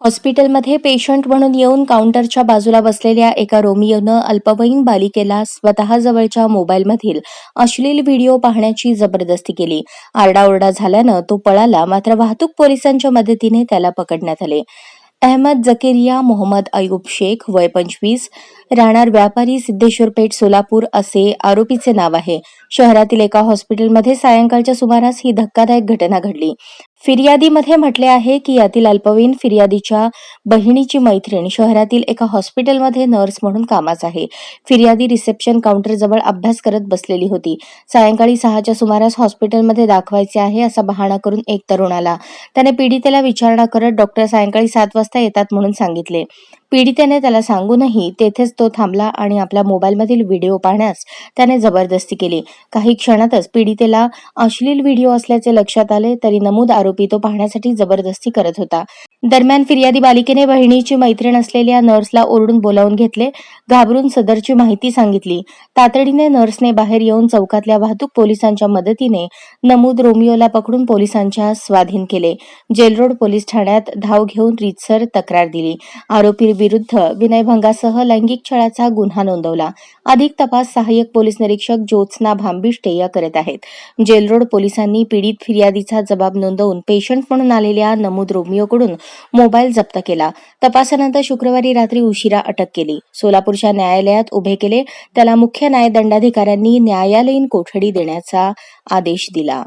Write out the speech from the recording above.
हॉस्पिटलमध्ये पेशंट म्हणून येऊन काउंटरच्या बाजूला बसलेल्या एका रोमियोनं अल्पवयीन बालिकेला स्वतःजवळच्या मोबाईलमधील अश्लील व्हिडिओ पाहण्याची जबरदस्ती केली. आरडाओरडा झाल्यानं तो पळाला मात्र वाहतूक पोलिसांच्या मदतीने त्याला पकडण्यात आले. अहमद जकेरिया मोहम्मद अयूब शेख वय पंचवीस राहणार व्यापारी सिद्धेश्वर पेठ सोलापूर असे आरोपीचे नाव आहे. शहरातील एका हॉस्पिटलमध्ये सायंकाळच्या सुमारास ही धक्कादायक घटना घडली. फिर्यादीमध्ये म्हटले आहे की यातील अल्पवयीन फिर्यादीच्या बहिणीची मैत्रीण शहरातील एका हॉस्पिटलमध्ये नर्स म्हणून कामास आहे. फिर्यादी रिसेप्शन काउंटरजवळ अभ्यास करत बसलेली होती. सायंकाळी सहाच्या सुमारास हॉस्पिटलमध्ये दाखवायचे आहे असा बहाणा करून एक तरुण आला त्याने पीडितेला विचारणा करत डॉक्टर सायंकाळी सात वाजता येतात म्हणून सांगितले. पीडितेने त्याला सांगूनही तेथेच तो थांबला आणि आपल्या मोबाईलमधील व्हिडिओ पाहण्यास त्याने जबरदस्ती केली. काही क्षणातच पीडितेला अश्लील व्हिडिओ असल्याचे लक्षात आले तरी नमूद आरोपी तो पाहण्यासाठी जबरदस्ती करत होता. दरम्यान फिर्यादी बालिकेने बहिणीची मैत्रीण असलेल्या नर्सला ओरडून बोलावून घेतले घाबरून सदरची माहिती सांगितली. तातडीने नर्सने बाहेर येऊन चौकातल्या वाहतूक पोलिसांच्या मदतीने नमूद रोमिओला पकडून पोलिसांच्या स्वाधीन केले. जेलरोड पोलीस ठाण्यात धाव घेऊन रीतसर तक्रार दिली. आरोपी विरुद्ध विनयभंगासह लैंगिक छळाचा गुन्हा नोंदवला. अधिक तपास सहाय्यक पोलीस निरीक्षक ज्योत्स्ना भांबिष्टे या करत आहेत. जेलरोड पोलिसांनी पीडित फिर्यादीचा जबाब नोंदवून पेशंट म्हणून आलेल्या नमूद रोमिओकडून मोबाईल जप्त केला. तपासानंतर शुक्रवारी रात्री उशिरा अटक केली. सोलापूरच्या न्यायालयात उभे केले त्याला मुख्य न्यायदंडाधिकाऱ्यांनी न्यायालयीन कोठडी देण्याचा आदेश दिला.